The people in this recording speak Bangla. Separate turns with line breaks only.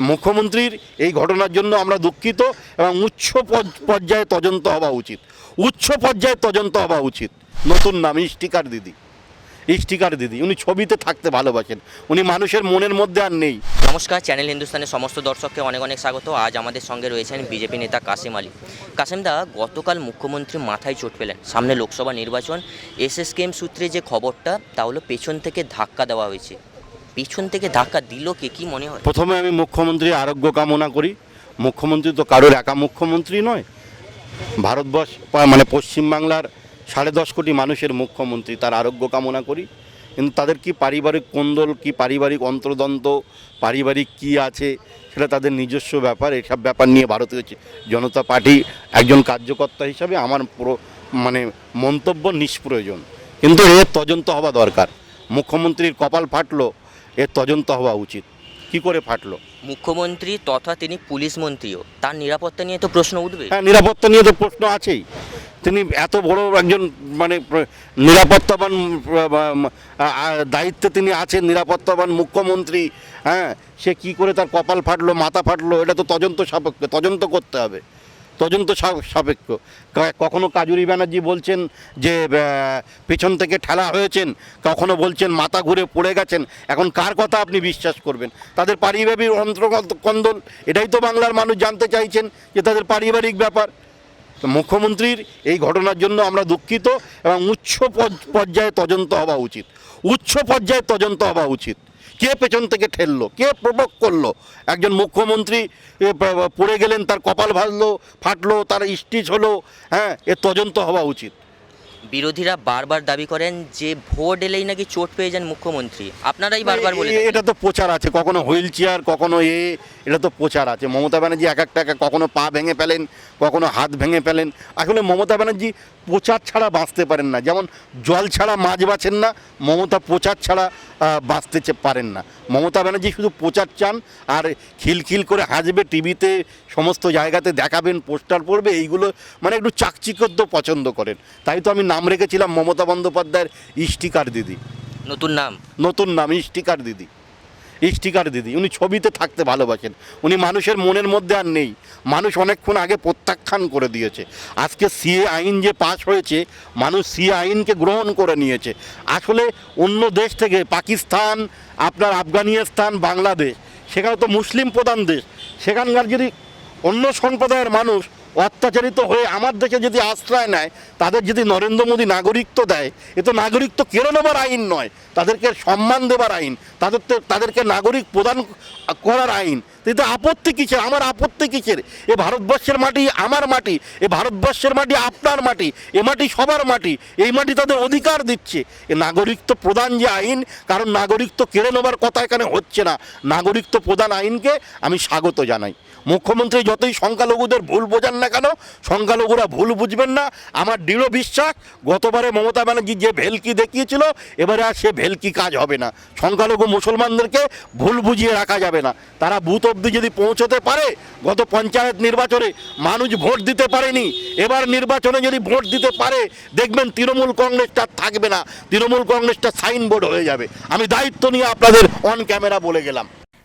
মুখ্যমন্ত্রীর এই ঘটনার জন্য আমরা দুঃখিত এবং উচ্চ পর্যায়ে তদন্ত হওয়া উচিত। উচ্চ পর্যায়ে তদন্ত হওয়া উচিত। নতুন নাম স্টিকার দিদি। স্টিকার দিদি, উনি ছবিতে থাকতে ভালোবাসেন। উনি মানুষের মনের মধ্যে আর নেই।
নমস্কার, চ্যানেল হিন্দুস্তানের সমস্ত দর্শককে অনেক অনেক স্বাগত। আজ আমাদের সঙ্গে রয়েছেন বিজেপি নেতা কাসিম আলী। কাসিম দা, গতকাল মুখ্যমন্ত্রী মাথায় চোট পেলেন। সামনে লোকসভা নির্বাচন এসএসকেএম সূত্রে যে খবরটা, তা হলো পেছন থেকে ধাক্কা দেওয়া হয়েছে। পেছন থেকে ধাক্কা দিল কে, কি মনে হয়?
প্রথমে আমি মুখ্যমন্ত্রীর আরোগ্য কামনা করি। মুখ্যমন্ত্রী তো কারোর একা মুখ্যমন্ত্রী নয়। ভারতবর্ষ মানে পশ্চিমবাংলার সাড়ে দশ কোটি মানুষের মুখ্যমন্ত্রী, তার আরোগ্য কামনা করি। কিন্তু তাদের কি পারিবারিক কোন্দল, কি পারিবারিক অন্তর্দ্বন্দ্ব পারিবারিক কি আছে, সেটা তাদের নিজস্ব ব্যাপার। এসব ব্যাপার নিয়ে ভারতীয় জনতা পার্টি একজন কার্যকর্তা হিসাবে আমার পুরো মানে মন্তব্য নিষ্প্রয়োজন। কিন্তু এর তদন্ত হওয়া দরকার। মুখ্যমন্ত্রীর কপাল ফাটলো এর তদন্ত হওয়া উচিত। কি করে ফাটলো?
মুখ্যমন্ত্রী তথা তিনি পুলিশ মন্ত্রীও তার নিরাপত্তা নিয়ে তো প্রশ্ন উঠবে।
হ্যাঁ নিরাপত্তা নিয়ে তো প্রশ্ন আছেই। তিনি এত বড় একজন মানে নিরাপত্তাবান দায়িত্বে তিনি আছেন নিরাপত্তাবান মুখ্যমন্ত্রী হ্যাঁ সে কি করে তার কপাল ফাটলো মাথা ফাটলো এটা তো তদন্ত সাপেক্ষ তদন্ত করতে হবে। তদন্ত সাপেক্ষ। কখনো কাজুরি ব্যানার্জি বলছেন যে পেছন থেকে ঠেলা হয়েছেন, কখনো বলছেন মাথা ঘুরে পড়ে গেছেন। এখন কার কথা আপনি বিশ্বাস করবেন? তাদের পারিবারিক অন্তর্কন্দল এটাই তো বাংলার মানুষ জানতে চাইছেন যে তাদের পারিবারিক ব্যাপার। মুখ্যমন্ত্রীর এই ঘটনার জন্য আমরা দুঃখিত এবং উচ্চ পর্যায়ে তদন্ত হওয়া উচিত। উচ্চ পর্যায়ে তদন্ত হওয়া উচিত। কে পেছন থেকে ঠেললো? কে প্রবক করল? একজন মুখ্যমন্ত্রী পড়ে গেলেন, তার কপাল ভাজলো ফাটলো, তার স্টিচ হলো হ্যাঁ এ তদন্ত হওয়া উচিত।
বিরোধীরা বারবার দাবি করেন যে ভোট এলেই নাকি চোট পেয়ে যান মুখ্যমন্ত্রী। আপনারাই বারবার বলে
এটা তো প্রচার আছে, কখনো হুইল চেয়ার, কখনো এ, এটা তো প্রচার আছে। মমতা ব্যানার্জি এক একটা, এক- কখনো পা ভেঙে ফেলেন, কখনো হাত ভেঙে ফেলেন। আসলে মমতা ব্যানার্জি প্রচার ছাড়া বাঁচতে পারেন না। যেমন জল ছাড়া মাছ বাঁচেন না, মমতা প্রচার ছাড়া বাঁচতে পারেন না। মমতা ব্যানার্জি শুধু প্রচার চান, আর খিলখিল করে হাসবে, টিভিতে সমস্ত জায়গাতে দেখাবেন, পোস্টার পড়বে, এইগুলো মানে একটু চাকচিকদ্য পছন্দ করেন। তাই তো আমি নাম রেখেছিলাম মমতা বন্দ্যোপাধ্যায়ের স্টিকার দিদি।
নতুন নাম?
নতুন নাম স্টিকার দিদি। স্টিকার দিদি উনি ছবিতে থাকতে ভালোবাসেন। উনি মানুষের মনের মধ্যে আর নেই। মানুষ অনেকক্ষণ আগে প্রত্যাখ্যান করে দিয়েছে। আজকে সিএ আইন যে পাশ হয়েছে মানুষ সিএ আইনকে গ্রহণ করে নিয়েছে। আসলে অন্য দেশ থেকে পাকিস্তান আপনার আফগানিস্তান বাংলাদেশ সেখানে তো মুসলিম প্রধান দেশ। সেখানকার যদি অন্য সম্প্রদায়ের মানুষ অত্যাচারিত হয়ে আমার দেশে যদি আশ্রয় নেয়, তাদের যদি নরেন্দ্র মোদী নাগরিকত্ব দেয়, এ তো নাগরিকত্ব কেড়ে নেবার আইন নয়, তাদেরকে সম্মান দেবার আইন, তাদের তাদেরকে নাগরিক প্রদান করার আইন কিন্তু আপত্তি কিসের? আমার আপত্তি কিসের? এ ভারতবর্ষের মাটি আমার মাটি, এ ভারতবর্ষের মাটি আপনার মাটি, এ মাটি সবার মাটি, এই মাটি তাদের অধিকার দিচ্ছে। এ নাগরিকত্ব প্রদান যে আইন, কারণ নাগরিকত্ব কেড়ে নেবার কথা এখানে হচ্ছে না। নাগরিকত্ব প্রদান আইনকে আমি স্বাগত জানাই। মুখ্যমন্ত্রী যতই সংখ্যালঘুদের ভুল বোঝান না কেন? সংখ্যালঘুরা ভুল বুঝবেন না। আমার দৃঢ় বিশ্বাস, গতবারে মমতা ব্যানার্জি যে ভেলকি দেখিয়েছিল, এবারে আর সে ভেলকি কাজ হবে না। সংখ্যালঘু মুসলমানদেরকে ভুল বুঝিয়ে রাখা যাবে না। তারা বুথ অবধি যদি পৌঁছতে পারে, গত পঞ্চায়েত নির্বাচনে মানুষ ভোট দিতে পারেনি। এবার নির্বাচনে যদি ভোট দিতে পারে, দেখবেন তৃণমূল কংগ্রেসটা থাকবে না। তৃণমূল কংগ্রেসটা সাইনবোর্ড হয়ে যাবে। আমি দায়িত্ব নিয়ে আপনাদের অন ক্যামেরা বলে গেলাম।